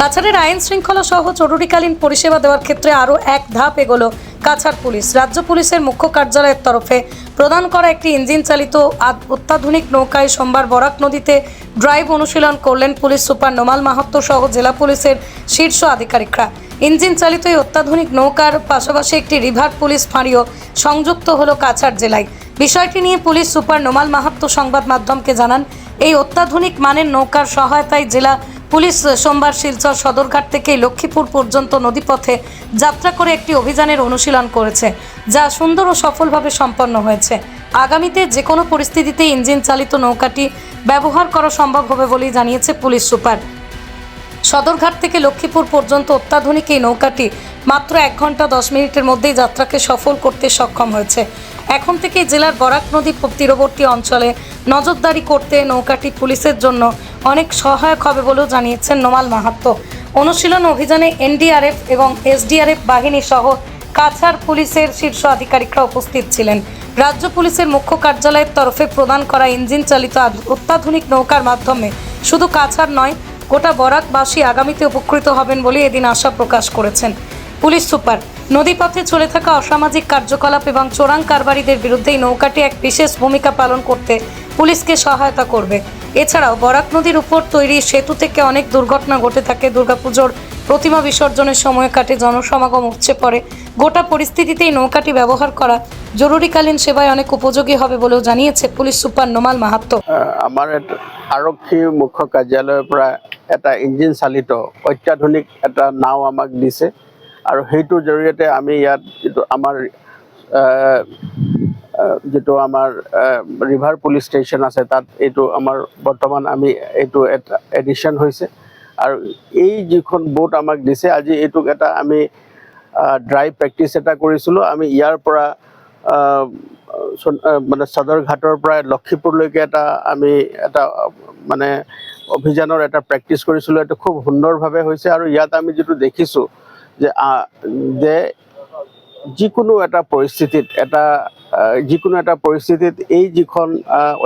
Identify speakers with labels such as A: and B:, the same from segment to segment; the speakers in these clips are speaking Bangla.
A: কাছাড়ের আইন শৃঙ্খলা সহ জরুরিকালীন পরিষেবা দেওয়ার ক্ষেত্রে আরও এক ধাপ এগোলো কাছাড় পুলিশ। রাজ্য পুলিশের মুখ্য কার্যালয়ের তরফে প্রদান করা একটি ইঞ্জিন চালিত অত্যাধুনিক নৌকায় সোমবার বরাক নদীতে ড্রাইভ অনুশীলন করলেন পুলিশ সুপার নোমাল মাহাত্ম সহ জেলা পুলিশের শীর্ষ আধিকারিকরা। ইঞ্জিন চালিত এই অত্যাধুনিক নৌকার পাশাপাশি একটি রিভার পুলিশ ফাঁড়িও সংযুক্ত হলো কাছাড় জেলায়। বিষয়টি নিয়ে পুলিশ সুপার নোমাল মাহাত্ম সংবাদ মাধ্যমকে জানান, এই অত্যাধুনিক মানের নৌকার সহায়তায় জেলা পুলিশ সোমবার শিলচর সদরঘাট থেকে লক্ষ্মীপুর পর্যন্ত নদীপথে যাত্রা করে একটি অভিযানের অনুশীলন করেছে, যা সুন্দর ও সফলভাবে সম্পন্ন হয়েছে। আগামীতে যে কোনো পরিস্থিতিতে ইঞ্জিন চালিত নৌকাটি ব্যবহার করা সম্ভব হবে বলেই জানিয়েছে পুলিশ সুপার। সদরঘাট থেকে লক্ষ্মীপুর পর্যন্ত অত্যাধুনিক এই নৌকাটি মাত্র এক ঘণ্টা দশ মিনিটের মধ্যেই যাত্রাকে সফল করতে সক্ষম হয়েছে। এখন থেকে জেলার বরাক নদী তীরবর্তী অঞ্চলে নজরদারি করতে নৌকাটি পুলিশের জন্য অনেক সহায়ক হবে বলেও জানিয়েছেন নোমাল মাহাত্ম অনুশীলন অভিযানে এনডিআরএফ এবং এসডিআরএফ বাহিনী সহ কাছাড় পুলিশের শীর্ষ আধিকারিকরা উপস্থিত ছিলেন। রাজ্য পুলিশের মুখ্য কার্যালয়ের তরফে প্রদান করা ইঞ্জিন চালিত অত্যাধুনিক নৌকার মাধ্যমে শুধু কাছাড় নয়, গোটা বরাকবাসী আগামীতে উপকৃত হবেন বলে এদিন আশা প্রকাশ করেছেন। পুলিশ সুপার, নদীপথে চলে থাকা অসামাজিক কার্যকলাপ এবং চোরাং কারবারিদের বিরুদ্ধে নৌকাটি এক বিশেষ ভূমিকা পালন করতে পুলিশকে সহায়তা করবে। এছাড়াও বরাক নদীর উপর তৈরি সেতু থেকে অনেক দুর্ঘটনা ঘটে থাকে। দুর্গাপুজোর প্রতিমা বিসর্জনের সময় কাটে জনসমাগম উপচে পড়ে। গোটা পরিস্থিতিতে এই নৌকাটি ব্যবহার করা জরুরিকালীন সেবায় অনেক উপযোগী হবে বলেও জানিয়েছে পুলিশ সুপার নোমাল মাহাত্ম
B: এটা, আৰক্ষী মুখ্য কাৰ্যালয়ৰ পৰা এটা ইঞ্জিন চালিত অত্যাধুনিক এটা নাও আমাক দিছে। আৰু সেইটোৰ জৰিয়তে আমি ইয়াত যিটো আমাৰ যিটো আমাৰ ৰিভাৰ পুলিচ ষ্টেচন আছে, তাত এইটো আমাৰ বৰ্তমান আমি এইটো এটা এডিশ্যন হৈছে। আৰু এই যিখন বোট আমাক দিছে, আজি এইটোক এটা আমি ড্ৰাইভ প্ৰেক্টিচ এটা কৰিছিলোঁ। আমি ইয়াৰ পৰা মানে সদৰঘাটৰ পৰা লক্ষীপুৰলৈকে এটা আমি এটা মানে অভিযানৰ এটা প্ৰেক্টিচ কৰিছিলোঁ। এইটো খুব সুন্দৰভাৱে হৈছে আৰু ইয়াত আমি যিটো দেখিছোঁ যে যে যিকোনো এটা পৰিস্থিতিত এটা যিকোনো এটা পৰিস্থিতিত এই যিখন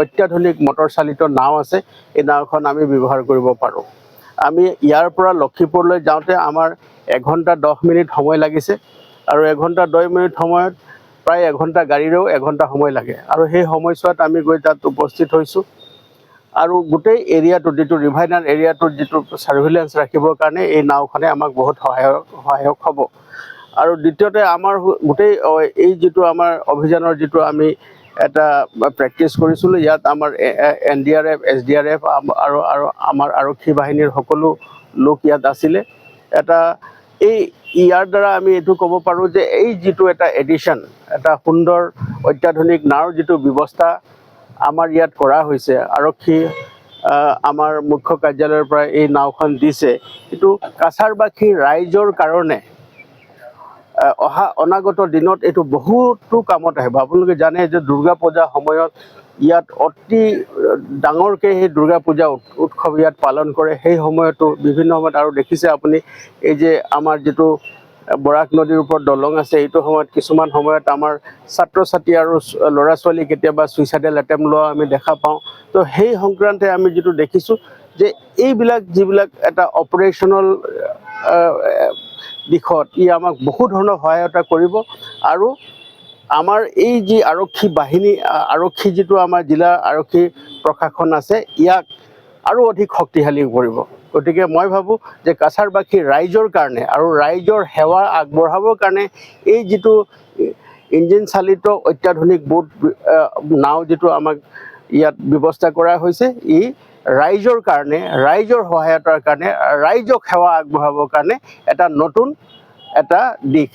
B: অত্যাধুনিক মটৰ চালিত নাও আছে, এই নাওখন আমি ব্যৱহাৰ কৰিব পাৰোঁ। আমি ইয়াৰ পৰা লক্ষীপুৰলৈ যাওঁতে আমাৰ এঘণ্টা দহ মিনিট সময় লাগিছে আৰু এঘণ্টা দহ মিনিট সময়ত প্ৰায় এঘণ্টা গাড়ীৰেও এঘণ্টা সময় লাগে। আৰু সেই সময়ছোৱাত আমি গৈ তাত উপস্থিত হৈছোঁ। আৰু গোটেই এৰিয়াটোত যিটো ৰিভাইনাৰ এৰিয়াটোত যিটো ছাৰ্ভিলেঞ্চ ৰাখিবৰ কাৰণে এই নাওখনে আমাক বহুত সহায়ক সহায়ক হ'ব। আৰু দ্বিতীয়তে আমাৰ গোটেই এই যিটো আমাৰ অভিযানৰ যিটো আমি এটা প্ৰেক্টিচ কৰিছিলোঁ, ইয়াত আমাৰ N D R F, S D R F আৰু আৰু আমাৰ আৰক্ষী বাহিনীৰ সকলো লোক ইয়াত আছিলে। এটা, এই, ইয়াৰ দ্বাৰা আমি এইটো ক'ব পাৰোঁ যে এই যিটো এটা এডিশ্যন এটা সুন্দৰ অত্যাধুনিক নাওৰ যিটো ব্যৱস্থা আমাৰ ইয়াত কৰা হৈছে, আৰক্ষী আমাৰ মুখ্য কাৰ্যালয়ৰ পৰা এই নাওখন দিছে কিন্তু কাছাৰবাসী ৰাইজৰ কাৰণে অহা অনাগত দিনত এইটো বহুতো কামত আহিব। আপোনালোকে জানে যে দুৰ্গা পূজাৰ সময়ত ইয়াত অতি ডাঙৰকৈ সেই দুৰ্গা পূজা উৎসৱ ইয়াত পালন কৰে। সেই সময়তো বিভিন্ন সময়ত আৰু দেখিছে আপুনি এই যে আমাৰ যিটো বৰাক নদীৰ ওপৰত দলং আছে এইটো সময়ত কিছুমান সময়ত আমাৰ ছাত্ৰ ছাত্ৰী আৰু ল'ৰা ছোৱালী কেতিয়াবা ছুইচাইডেল এটেম্প লোৱা আমি দেখা পাওঁ। তো সেই সংক্ৰান্তে আমি যিটো দেখিছোঁ যে এইবিলাক যিবিলাক এটা অপাৰেশ্যনেল দিশত, ই আমাক বহু ধৰণৰ সহায়তা কৰিব। আৰু আমাৰ এই যি আৰক্ষী বাহিনী আৰক্ষী যিটো আমাৰ জিলা আৰক্ষী প্ৰশাসন আছে, ইয়াক আৰু অধিক শক্তিশালী কৰিব। গতিকে মই ভাবোঁ যে কাছাৰবাসী ৰাইজৰ কাৰণে আৰু ৰাইজৰ সেৱা আগবঢ়াবৰ কাৰণে এই যিটো ইঞ্জিন চালিত অত্যাধুনিক বোট নাও যিটো আমাক ইয়াত ব্যৱস্থা কৰা হৈছে। ই ৰাইজৰ কাৰণে, ৰাইজৰ সহায়তাৰ কাৰণে, ৰাইজক সেৱা আগবঢ়াবৰ কাৰণে এটা নতুন এটা দিশ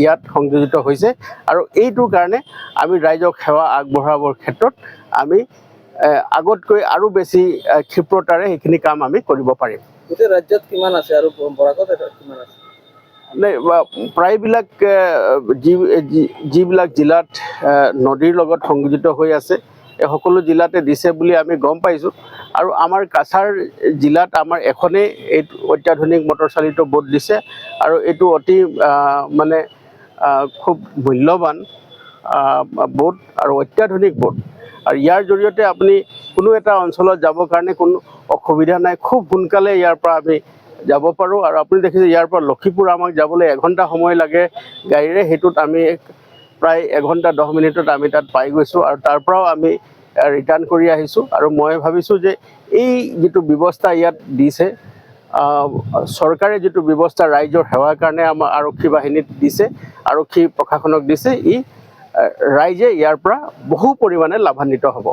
B: ইয়াত সংযোজিত হৈছে। আৰু এইটোৰ কাৰণে আমি ৰাইজক সেৱা আগবঢ়াবৰ ক্ষেত্ৰত আমি আগতকৈ আৰু বেছি ক্ষিপ্ৰতাৰে সেইখিনি কাম আমি কৰিব পাৰিম।
C: গোটেই ৰাজ্যত কিমান আছে আৰু এটা কিমান আছে?
B: প্ৰায়বিলাক যিবিলাক জিলাত নদীৰ লগত সংযোজিত হৈ আছে এই সকলো জিলাতে দিছে বুলি আমি গম পাইছোঁ। আৰু আমাৰ কাছাৰ জিলাত আমাৰ এখনেই এইটো অত্যাধুনিক মটৰ চালিত বোট দিছে আৰু এইটো অতি মানে খুব মূল্যৱান বোট আৰু অত্যাধুনিক বোট। আৰু ইয়াৰ জৰিয়তে আপুনি কোনো এটা অঞ্চলত যাবৰ কাৰণে কোনো অসুবিধা নাই। খুব সোনকালে ইয়াৰ পৰা আমি যাব পাৰোঁ আৰু আপুনি দেখিছে ইয়াৰ পৰা লক্ষীপুৰ আমাক যাবলৈ এঘণ্টা সময় লাগে। গাড়ীৰে সেইটোত আমি প্ৰায় এঘণ্টা দহ মিনিটত আমি তাত পাই গৈছোঁ আৰু তাৰ পৰাও আমি ৰিটাৰ্ণ কৰি আহিছোঁ আৰু মই ভাবিছোঁ যে এই যিটো ব্যৱস্থা ইয়াত দিছে চৰকাৰে যিটো ব্যৱস্থা ৰাইজৰ সেৱাৰ কাৰণে আমাৰ আৰক্ষী বাহিনীত দিছে, আৰক্ষী প্ৰশাসনক দিছে, ই ৰাইজে ইয়াৰ পৰা বহু পৰিমাণে লাভান্বিত হ'ব।